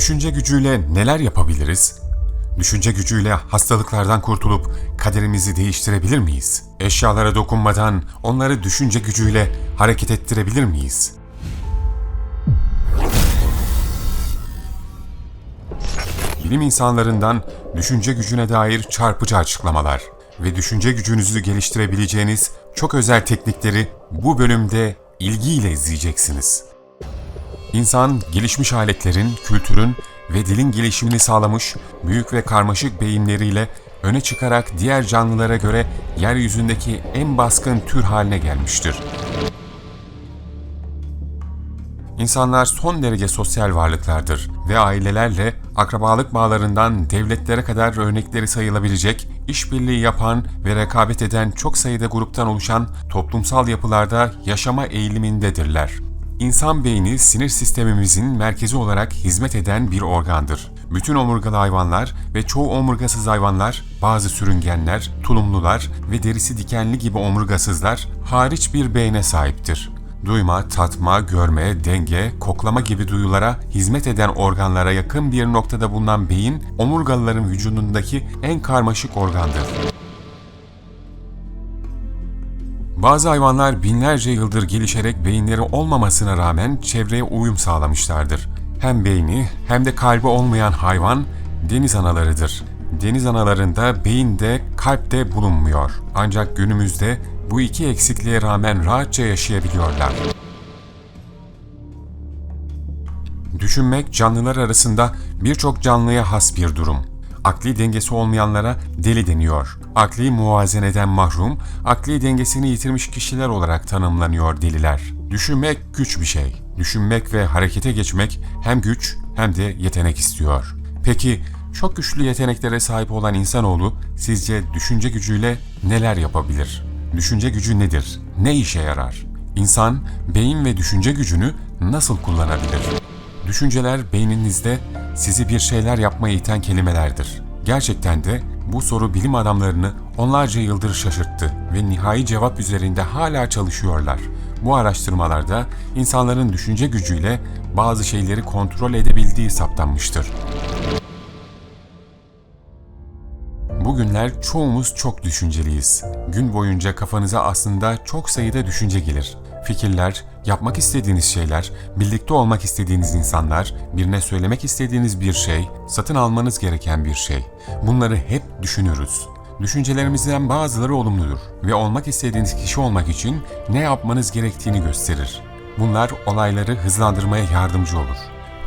Düşünce gücüyle neler yapabiliriz? Düşünce gücüyle hastalıklardan kurtulup kaderimizi değiştirebilir miyiz? Eşyalara dokunmadan onları düşünce gücüyle hareket ettirebilir miyiz? Bilim insanlarından düşünce gücüne dair çarpıcı açıklamalar ve düşünce gücünüzü geliştirebileceğiniz çok özel teknikleri bu bölümde ilgiyle izleyeceksiniz. İnsan gelişmiş aletlerin, kültürün ve dilin gelişimini sağlamış büyük ve karmaşık beyinleriyle öne çıkarak diğer canlılara göre yeryüzündeki en baskın tür haline gelmiştir. İnsanlar son derece sosyal varlıklardır ve ailelerle akrabalık bağlarından devletlere kadar örnekleri sayılabilecek, işbirliği yapan ve rekabet eden çok sayıda gruptan oluşan toplumsal yapılarda yaşama eğilimindedirler. İnsan beyni sinir sistemimizin merkezi olarak hizmet eden bir organdır. Bütün omurgalı hayvanlar ve çoğu omurgasız hayvanlar, bazı sürüngenler, tulumlular ve derisi dikenli gibi omurgasızlar hariç bir beyne sahiptir. Duyma, tatma, görme, denge, koklama gibi duyulara hizmet eden organlara yakın bir noktada bulunan beyin, omurgalıların vücudundaki en karmaşık organdır. Bazı hayvanlar binlerce yıldır gelişerek beyinleri olmamasına rağmen çevreye uyum sağlamışlardır. Hem beyni hem de kalbi olmayan hayvan deniz analarıdır. Deniz analarında beyin de kalp de bulunmuyor. Ancak günümüzde bu iki eksikliğe rağmen rahatça yaşayabiliyorlar. Düşünmek canlılar arasında birçok canlıya has bir durum. Akli dengesi olmayanlara deli deniyor. Akli muvazeneden mahrum, akli dengesini yitirmiş kişiler olarak tanımlanıyor deliler. Düşünmek güç bir şey. Düşünmek ve harekete geçmek hem güç hem de yetenek istiyor. Peki çok güçlü yeteneklere sahip olan insanoğlu sizce düşünce gücüyle neler yapabilir? Düşünce gücü nedir? Ne işe yarar? İnsan beyin ve düşünce gücünü nasıl kullanabilir? Düşünceler beyninizde sizi bir şeyler yapmaya iten kelimelerdir. Gerçekten de bu soru bilim adamlarını onlarca yıldır şaşırttı ve nihai cevap üzerinde hala çalışıyorlar. Bu araştırmalarda insanların düşünce gücüyle bazı şeyleri kontrol edebildiği saptanmıştır. Bugünler çoğumuz çok düşünceliyiz. Gün boyunca kafanıza aslında çok sayıda düşünce gelir. Fikirler, yapmak istediğiniz şeyler, birlikte olmak istediğiniz insanlar, birine söylemek istediğiniz bir şey, satın almanız gereken bir şey. Bunları hep düşünürüz. Düşüncelerimizden bazıları olumludur ve olmak istediğiniz kişi olmak için ne yapmanız gerektiğini gösterir. Bunlar olayları hızlandırmaya yardımcı olur.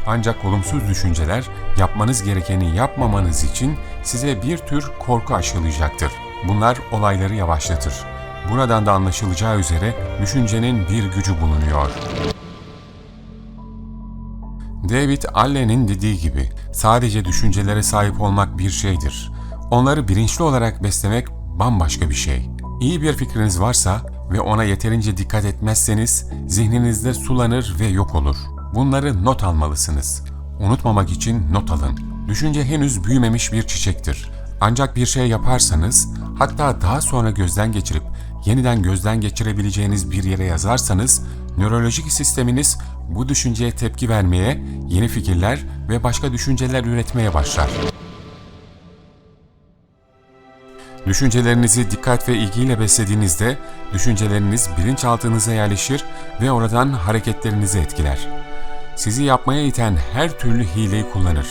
Ancak olumsuz düşünceler yapmanız gerekeni yapmamanız için size bir tür korku aşılayacaktır. Bunlar olayları yavaşlatır. Buradan da anlaşılacağı üzere düşüncenin bir gücü bulunuyor. David Allen'in dediği gibi sadece düşüncelere sahip olmak bir şeydir. Onları bilinçli olarak beslemek bambaşka bir şey. İyi bir fikriniz varsa ve ona yeterince dikkat etmezseniz zihninizde sulanır ve yok olur. Bunları not almalısınız. Unutmamak için not alın. Düşünce henüz büyümemiş bir çiçektir. Ancak bir şey yaparsanız, hatta daha sonra gözden geçirip yeniden gözden geçirebileceğiniz bir yere yazarsanız, nörolojik sisteminiz bu düşünceye tepki vermeye, yeni fikirler ve başka düşünceler üretmeye başlar. Düşüncelerinizi dikkat ve ilgiyle beslediğinizde düşünceleriniz bilinçaltınıza yerleşir ve oradan hareketlerinizi etkiler. Sizi yapmaya iten her türlü hileyi kullanır.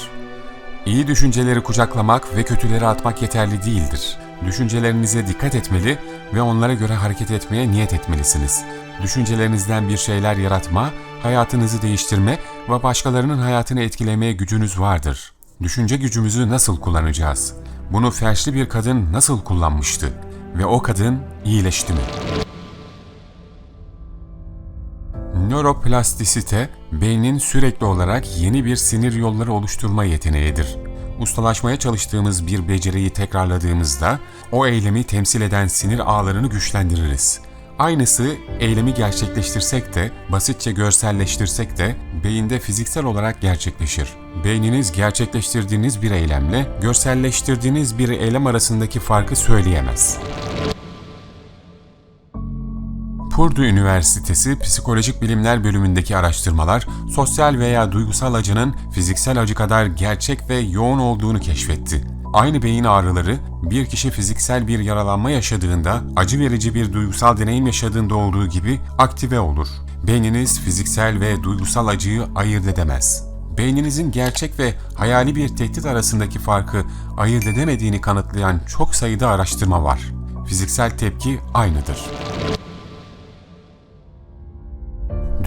İyi düşünceleri kucaklamak ve kötüleri atmak yeterli değildir. Düşüncelerinize dikkat etmeli ve onlara göre hareket etmeye niyet etmelisiniz. Düşüncelerinizden bir şeyler yaratma, hayatınızı değiştirme ve başkalarının hayatını etkilemeye gücünüz vardır. Düşünce gücümüzü nasıl kullanacağız? Bunu felçli bir kadın nasıl kullanmıştı? Ve o kadın iyileşti mi? Nöroplastisite, beynin sürekli olarak yeni bir sinir yolları oluşturma yeteneğidir. Ustalaşmaya çalıştığımız bir beceriyi tekrarladığımızda o eylemi temsil eden sinir ağlarını güçlendiririz. Aynısı eylemi gerçekleştirsek de, basitçe görselleştirsek de beyinde fiziksel olarak gerçekleşir. Beyniniz gerçekleştirdiğiniz bir eylemle görselleştirdiğiniz bir eylem arasındaki farkı söyleyemez. Purdue Üniversitesi Psikolojik Bilimler bölümündeki araştırmalar, sosyal veya duygusal acının fiziksel acı kadar gerçek ve yoğun olduğunu keşfetti. Aynı beyin ağrıları, bir kişi fiziksel bir yaralanma yaşadığında, acı verici bir duygusal deneyim yaşadığında olduğu gibi aktive olur. Beyniniz fiziksel ve duygusal acıyı ayırt edemez. Beyninizin gerçek ve hayali bir tehdit arasındaki farkı ayırt edemediğini kanıtlayan çok sayıda araştırma var. Fiziksel tepki aynıdır.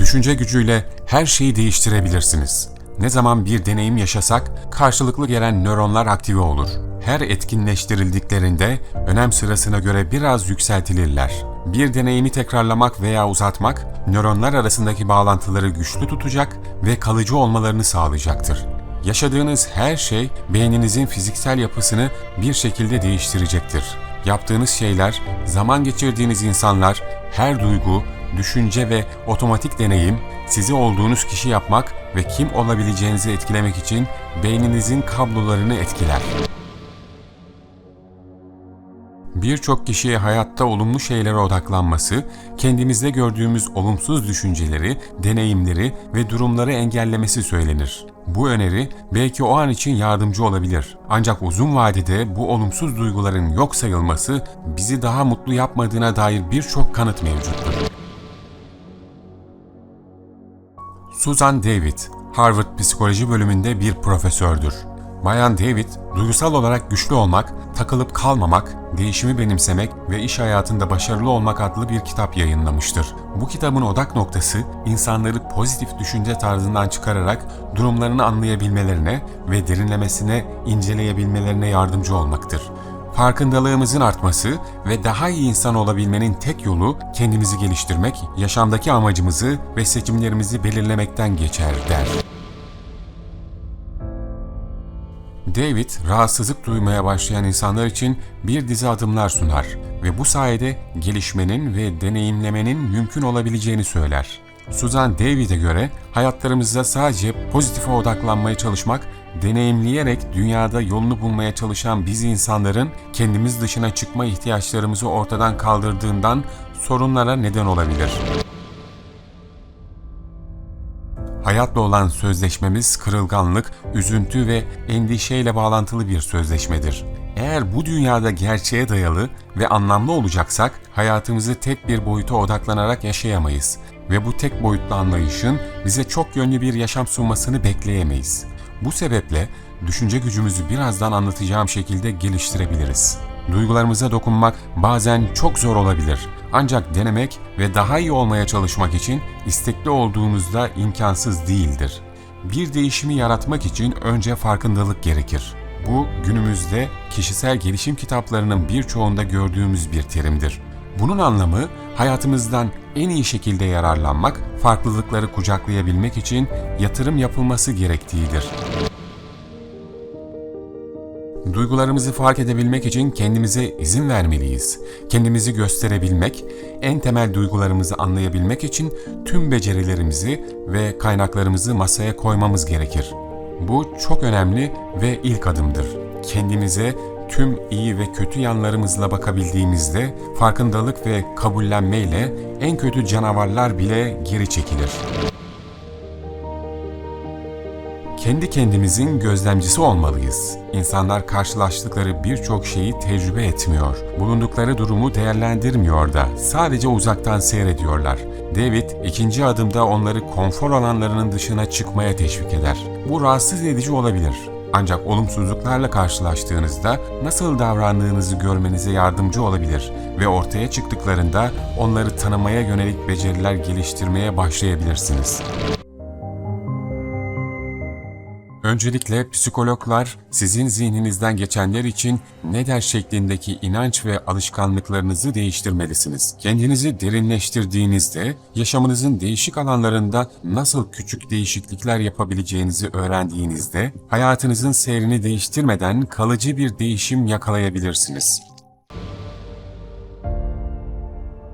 Düşünce gücüyle her şeyi değiştirebilirsiniz. Ne zaman bir deneyim yaşasak karşılıklı gelen nöronlar aktive olur. Her etkinleştirildiklerinde önem sırasına göre biraz yükseltilirler. Bir deneyimi tekrarlamak veya uzatmak nöronlar arasındaki bağlantıları güçlü tutacak ve kalıcı olmalarını sağlayacaktır. Yaşadığınız her şey beyninizin fiziksel yapısını bir şekilde değiştirecektir. Yaptığınız şeyler, zaman geçirdiğiniz insanlar, her duygu, düşünce ve otomatik deneyim sizi olduğunuz kişi yapmak ve kim olabileceğinizi etkilemek için beyninizin kablolarını etkiler. Birçok kişiye hayatta olumlu şeylere odaklanması, kendimizde gördüğümüz olumsuz düşünceleri, deneyimleri ve durumları engellemesi söylenir. Bu öneri belki o an için yardımcı olabilir. Ancak uzun vadede bu olumsuz duyguların yok sayılması bizi daha mutlu yapmadığına dair birçok kanıt mevcuttur. Susan David, Harvard Psikoloji bölümünde bir profesördür. Bayan David, duygusal olarak güçlü olmak, takılıp kalmamak, değişimi benimsemek ve iş hayatında başarılı olmak adlı bir kitap yayınlamıştır. Bu kitabın odak noktası insanları pozitif düşünce tarzından çıkararak durumlarını anlayabilmelerine ve derinlemesine inceleyebilmelerine yardımcı olmaktır. Farkındalığımızın artması ve daha iyi insan olabilmenin tek yolu kendimizi geliştirmek, yaşamdaki amacımızı ve seçimlerimizi belirlemekten geçer der. David, rahatsızlık duymaya başlayan insanlar için bir dizi adımlar sunar ve bu sayede gelişmenin ve deneyimlemenin mümkün olabileceğini söyler. Susan David'e göre hayatlarımızda sadece pozitife odaklanmaya çalışmak, deneyimleyerek dünyada yolunu bulmaya çalışan biz insanların kendimiz dışına çıkma ihtiyaçlarımızı ortadan kaldırdığından sorunlara neden olabilir. Hayatla olan sözleşmemiz kırılganlık, üzüntü ve endişeyle bağlantılı bir sözleşmedir. Eğer bu dünyada gerçeğe dayalı ve anlamlı olacaksak hayatımızı tek bir boyuta odaklanarak yaşayamayız ve bu tek boyutlu anlayışın bize çok yönlü bir yaşam sunmasını bekleyemeyiz. Bu sebeple düşünce gücümüzü birazdan anlatacağım şekilde geliştirebiliriz. Duygularımıza dokunmak bazen çok zor olabilir. Ancak denemek ve daha iyi olmaya çalışmak için istekli olduğunuzda imkansız değildir. Bir değişimi yaratmak için önce farkındalık gerekir. Bu günümüzde kişisel gelişim kitaplarının birçoğunda gördüğümüz bir terimdir. Bunun anlamı hayatımızdan en iyi şekilde yararlanmak, farklılıkları kucaklayabilmek için yatırım yapılması gerektiğidir. Duygularımızı fark edebilmek için kendimize izin vermeliyiz. Kendimizi gösterebilmek, en temel duygularımızı anlayabilmek için tüm becerilerimizi ve kaynaklarımızı masaya koymamız gerekir. Bu çok önemli ve ilk adımdır. Kendimize tüm iyi ve kötü yanlarımızla bakabildiğimizde farkındalık ve kabullenmeyle en kötü canavarlar bile geri çekilir. Kendi kendimizin gözlemcisi olmalıyız. İnsanlar karşılaştıkları birçok şeyi tecrübe etmiyor. Bulundukları durumu değerlendirmiyor da. Sadece uzaktan seyrediyorlar. David ikinci adımda onları konfor alanlarının dışına çıkmaya teşvik eder. Bu rahatsız edici olabilir. Ancak olumsuzluklarla karşılaştığınızda nasıl davrandığınızı görmenize yardımcı olabilir ve ortaya çıktıklarında onları tanımaya yönelik beceriler geliştirmeye başlayabilirsiniz. Öncelikle psikologlar sizin zihninizden geçenler için ne der şeklindeki inanç ve alışkanlıklarınızı değiştirmelisiniz. Kendinizi derinleştirdiğinizde yaşamınızın değişik alanlarında nasıl küçük değişiklikler yapabileceğinizi öğrendiğinizde hayatınızın seyrini değiştirmeden kalıcı bir değişim yakalayabilirsiniz.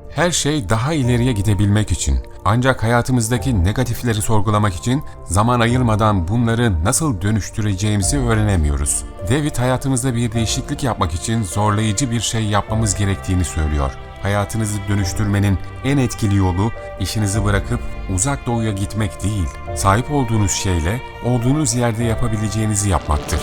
Her şey daha ileriye gidebilmek için. Ancak hayatımızdaki negatifleri sorgulamak için zaman ayırmadan bunları nasıl dönüştüreceğimizi öğrenemiyoruz. David hayatımızda bir değişiklik yapmak için zorlayıcı bir şey yapmamız gerektiğini söylüyor. hayatınızı dönüştürmenin en etkili yolu işinizi bırakıp uzak doğuya gitmek değil, sahip olduğunuz şeyle olduğunuz yerde yapabileceğinizi yapmaktır.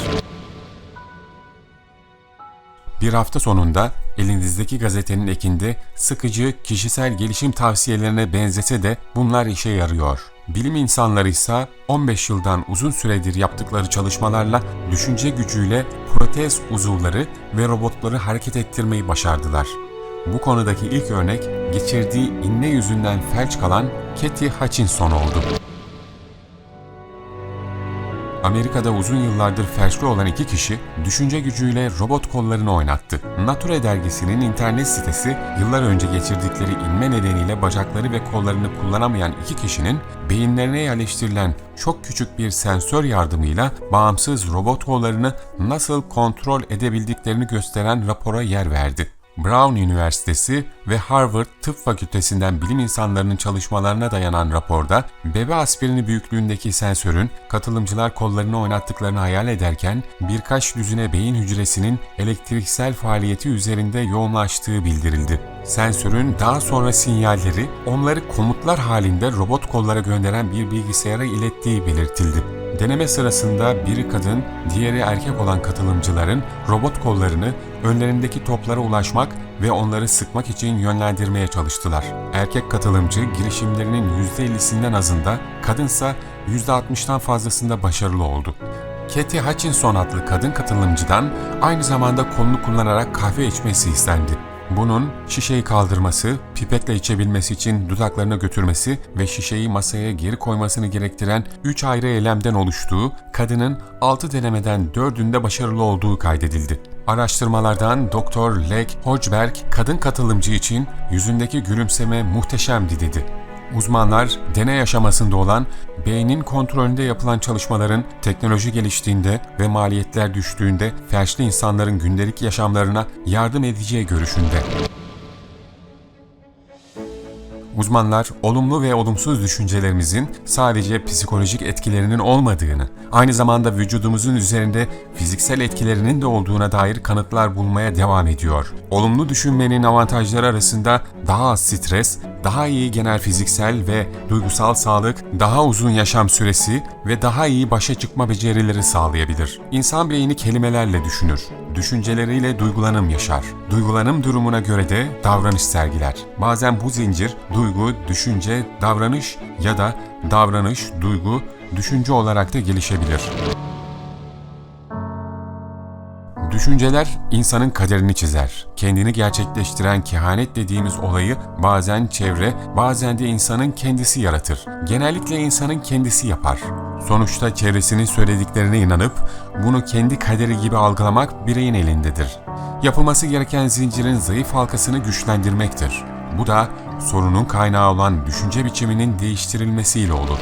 Bir hafta sonunda elinizdeki gazetenin ekinde sıkıcı kişisel gelişim tavsiyelerine benzese de bunlar işe yarıyor. Bilim insanları ise 15 yıldan uzun süredir yaptıkları çalışmalarla düşünce gücüyle protez uzuvları ve robotları hareket ettirmeyi başardılar. Bu konudaki ilk örnek geçirdiği inme yüzünden felç kalan Katie Hutchinson oldu. Amerika'da uzun yıllardır felçli olan iki kişi düşünce gücüyle robot kollarını oynattı. Nature dergisinin internet sitesi yıllar önce geçirdikleri inme nedeniyle bacakları ve kollarını kullanamayan iki kişinin beyinlerine yerleştirilen çok küçük bir sensör yardımıyla bağımsız robot kollarını nasıl kontrol edebildiklerini gösteren rapora yer verdi. Brown Üniversitesi ve Harvard Tıp Fakültesinden bilim insanlarının çalışmalarına dayanan raporda bebe aspirini büyüklüğündeki sensörün katılımcılar kollarını oynattıklarını hayal ederken birkaç düzine beyin hücresinin elektriksel faaliyeti üzerinde yoğunlaştığı bildirildi. Sensörün daha sonra sinyalleri onları komutlar halinde robot kollara gönderen bir bilgisayara ilettiği belirtildi. Deneme sırasında biri kadın, diğeri erkek olan katılımcıların robot kollarını önlerindeki toplara ulaşmak ve onları sıkmak için yönlendirmeye çalıştılar. Erkek katılımcı girişimlerinin %50'sinden azında, kadınsa %60'tan fazlasında başarılı oldu. Katie Hutchinson adlı kadın katılımcıdan aynı zamanda kolunu kullanarak kahve içmesi istendi. Bunun şişeyi kaldırması, pipetle içebilmesi için dudaklarına götürmesi ve şişeyi masaya geri koymasını gerektiren 3 ayrı eylemden oluştuğu, kadının 6 denemeden 4'ünde başarılı olduğu kaydedildi. Araştırmalardan Dr. Lek Hochberg kadın katılımcı için yüzündeki gülümseme muhteşemdi dedi. Uzmanlar deney aşamasında olan beynin kontrolünde yapılan çalışmaların teknoloji geliştiğinde ve maliyetler düştüğünde felçli insanların gündelik yaşamlarına yardım edeceği görüşünde. Uzmanlar olumlu ve olumsuz düşüncelerimizin sadece psikolojik etkilerinin olmadığını, aynı zamanda vücudumuzun üzerinde fiziksel etkilerinin de olduğuna dair kanıtlar bulmaya devam ediyor. Olumlu düşünmenin avantajları arasında daha az stres, daha iyi genel fiziksel ve duygusal sağlık, daha uzun yaşam süresi ve daha iyi başa çıkma becerileri sağlayabilir. İnsan beyni kelimelerle düşünür. Düşünceleriyle duygulanım yaşar. Duygulanım durumuna göre de davranış sergiler. Bazen bu zincir duygu, düşünce, davranış ya da davranış, duygu, düşünce olarak da gelişebilir. Düşünceler insanın kaderini çizer. Kendini gerçekleştiren kehanet dediğimiz olayı bazen çevre, bazen de insanın kendisi yaratır. Genellikle insanın kendisi yapar. Sonuçta çevresinin söylediklerine inanıp bunu kendi kaderi gibi algılamak bireyin elindedir. Yapılması gereken zincirin zayıf halkasını güçlendirmektir. Bu da sorunun kaynağı olan düşünce biçiminin değiştirilmesiyle olur.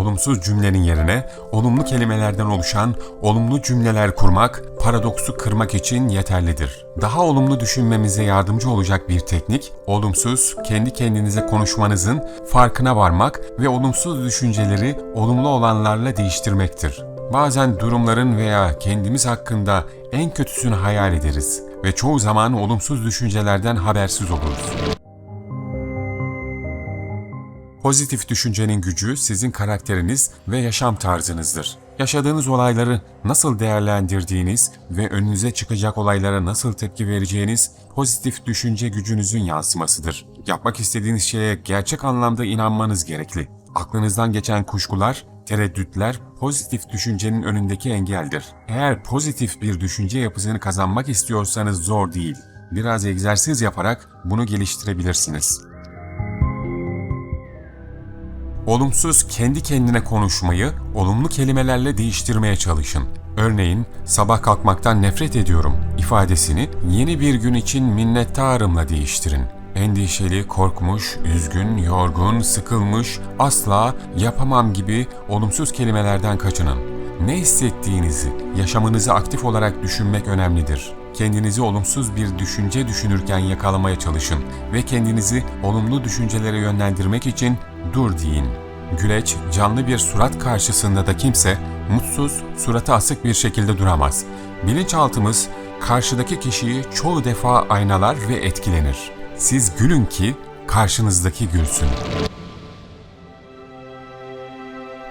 Olumsuz cümlenin yerine olumlu kelimelerden oluşan olumlu cümleler kurmak, paradoksu kırmak için yeterlidir. Daha olumlu düşünmemize yardımcı olacak bir teknik, olumsuz, kendi kendinize konuşmanızın farkına varmak ve olumsuz düşünceleri olumlu olanlarla değiştirmektir. Bazen durumların veya kendimiz hakkında en kötüsünü hayal ederiz ve çoğu zaman olumsuz düşüncelerden habersiz oluruz. Pozitif düşüncenin gücü sizin karakteriniz ve yaşam tarzınızdır. Yaşadığınız olayları nasıl değerlendirdiğiniz ve önünüze çıkacak olaylara nasıl tepki vereceğiniz pozitif düşünce gücünüzün yansımasıdır. Yapmak istediğiniz şeye gerçek anlamda inanmanız gerekli. Aklınızdan geçen kuşkular, tereddütler pozitif düşüncenin önündeki engeldir. Eğer pozitif bir düşünce yapısını kazanmak istiyorsanız zor değil. Biraz egzersiz yaparak bunu geliştirebilirsiniz. Olumsuz kendi kendine konuşmayı olumlu kelimelerle değiştirmeye çalışın. Örneğin sabah kalkmaktan nefret ediyorum ifadesini yeni bir gün için minnettarımla değiştirin. Endişeli, korkmuş, üzgün, yorgun, sıkılmış, asla yapamam gibi olumsuz kelimelerden kaçının. Ne hissettiğinizi, yaşamınızı aktif olarak düşünmek önemlidir. Kendinizi olumsuz bir düşünce düşünürken yakalamaya çalışın ve kendinizi olumlu düşüncelere yönlendirmek için dur deyin. Güleç, canlı bir surat karşısında da kimse mutsuz, suratı asık bir şekilde duramaz. Bilinçaltımız karşıdaki kişiyi çoğu defa aynalar ve etkilenir. Siz gülün ki karşınızdaki gülsün.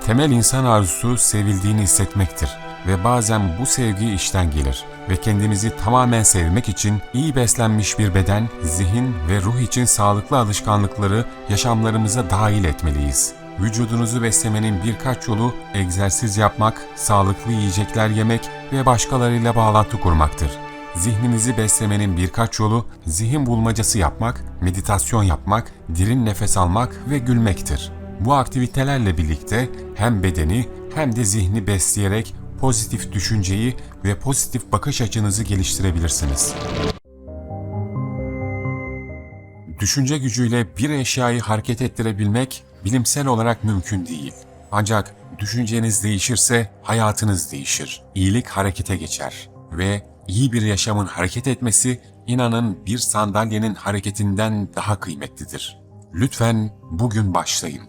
Temel insan arzusu sevildiğini hissetmektir ve bazen bu sevgi işten gelir ve kendimizi tamamen sevmek için iyi beslenmiş bir beden, zihin ve ruh için sağlıklı alışkanlıkları yaşamlarımıza dahil etmeliyiz. Vücudunuzu beslemenin birkaç yolu egzersiz yapmak, sağlıklı yiyecekler yemek ve başkalarıyla bağlantı kurmaktır. Zihninizi beslemenin birkaç yolu zihin bulmacası yapmak, meditasyon yapmak, derin nefes almak ve gülmektir. Bu aktivitelerle birlikte hem bedeni hem de zihni besleyerek pozitif düşünceyi ve pozitif bakış açınızı geliştirebilirsiniz. Düşünce gücüyle bir eşyayı hareket ettirebilmek bilimsel olarak mümkün değil. Ancak düşünceniz değişirse hayatınız değişir. İyilik harekete geçer ve iyi bir yaşamın hareket etmesi inanın bir sandalyenin hareketinden daha kıymetlidir. Lütfen bugün başlayın.